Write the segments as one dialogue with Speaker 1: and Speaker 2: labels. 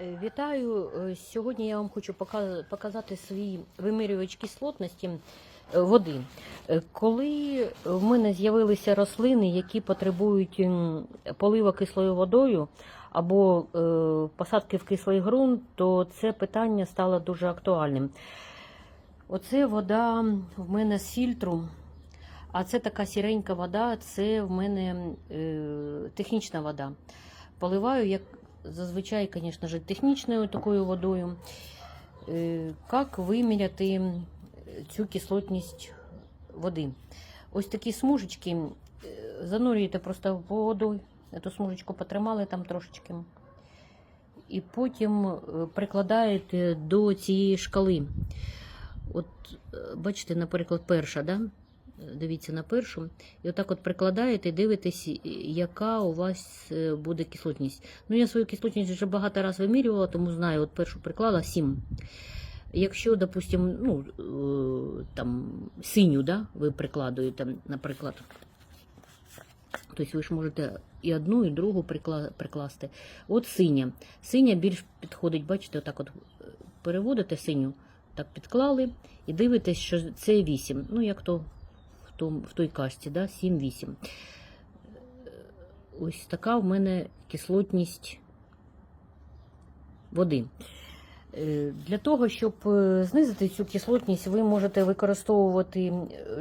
Speaker 1: Е, Вітаю! Е, Сьогодні я вам хочу показати свій вимірювач кислотності е, води. Коли в мене з'явилися рослини, які потребують полива кислою водою або посадки в кислий ґрунт, то це питання стало дуже актуальним. Оце вода в мене з фільтру. А це така сіренька вода, це в мене е, технічна вода. Поливаю, як зазвичай, звісно технічною такою водою. Е, Як виміряти цю кислотність води? Ось такі смужечки е, занурюєте просто в воду, цю смужечку потримали там трошечки. І потім е, прикладаєте до цієї шкали. От, бачите, наприклад, перша, да? Дивіться на першу, і отак от прикладаєте і дивитесь, яка у вас е, буде кислотність. Ну, я свою кислотність вже багато разів вимірювала, тому знаю, от першу приклала 7. Якщо, допустимо, ну, е, там, синю, да, ви прикладуєте, наприклад, тобто ви ж можете і одну, і другу прикласти. От синя. Синя більш підходить, бачите, отак от е, переводите синю, так підклали і дивитесь, що це 8. Ну, як то в, том, в той касті, да, 7-8. Ось така в мене кислотність води. Е, Для того, щоб е, знизити цю кислотність, ви можете використовувати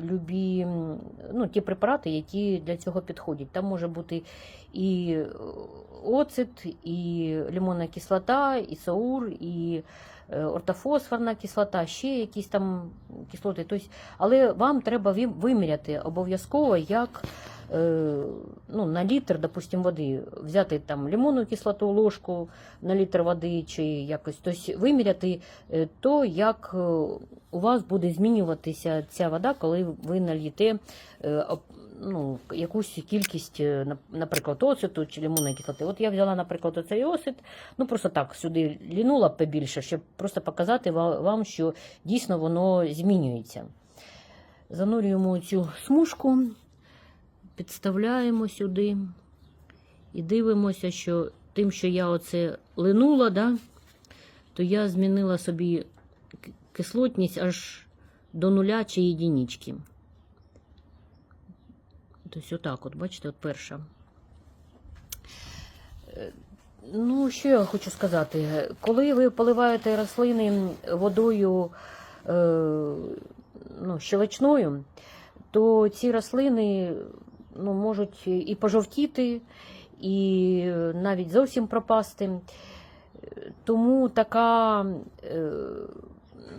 Speaker 1: любі ну, ті препарати, які для цього підходять. Там може бути і е, оцет, і лимонна кислота, і саур, і ортофосфорна кислота, ще якісь там кислоти. Тобто, але вам треба виміряти обов'язково, як ну, на літр, допустим, води взяти там лимонну кислоту, ложку на літр води, чи якось тобто, виміряти е, то, як е, у вас буде змінюватися ця вода, коли ви нальєте е, ну, якусь кількість, е, наприклад, оцету чи лимонної кислоти. От я взяла, наприклад, оцей оцет, ну просто так сюди лінула побільше, щоб просто показати вам, що дійсно воно змінюється. Занурюємо цю смужку, підставляємо сюди і дивимося, що тим, що я оце линула, да, то я змінила собі кислотність аж до нуля чи єдинички. Тобто отак, от, бачите, от перша. Е, Ну, що я хочу сказати? Коли ви поливаєте рослини водою е, ну, щелочною, то ці рослини ну, можуть і пожовтіти, і навіть зовсім пропасти. Тому така, е,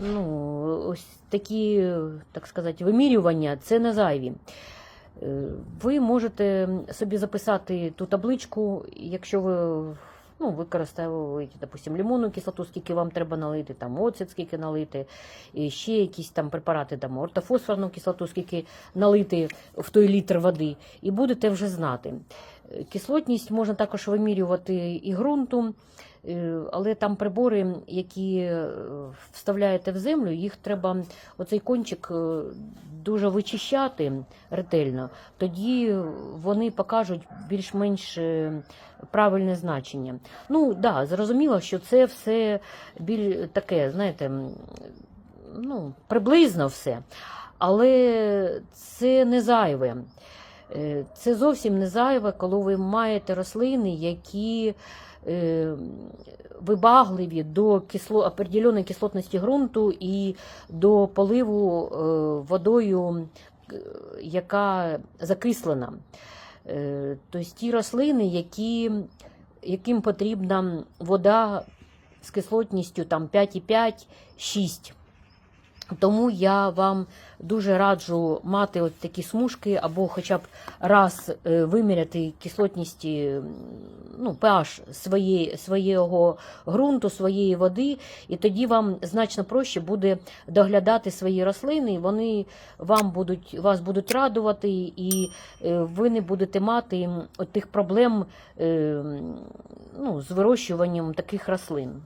Speaker 1: ну, ось такі, так сказати, вимірювання це не зайві. Е, Ви можете собі записати ту табличку, якщо ви ну, використовуєте, допустим, лимонну кислоту, скільки вам треба налити, там оцет, скільки налити, і ще якісь там препарати, там ортофосфорну кислоту, скільки налити в той літр води, і будете вже знати. Кислотність можна також вимірювати і ґрунту, е, але там прибори, які е, вставляєте в землю, їх треба оцей кончик е, дуже вичищати ретельно, тоді вони покажуть більш-менш е, правильне значення. Ну да, зрозуміло, що це все біль таке, знаєте, ну, приблизно все. Але це не зайве. Е, Це зовсім не зайве, коли ви маєте рослини, які е, вибагливі до кисло, определеної кислотності ґрунту і до поливу е, водою, яка закислена. Е, Тобто ті рослини, які, яким потрібна вода з кислотністю там 5,5-6. Тому я вам дуже раджу мати от такі смужки, або хоча б раз е, виміряти кислотність, ну, pH своє, свого ґрунту, своєї води, і тоді вам значно проще буде доглядати свої рослини, вони вам будуть, вас будуть радувати, і е, ви не будете мати от тих проблем е, ну, з вирощуванням таких рослин.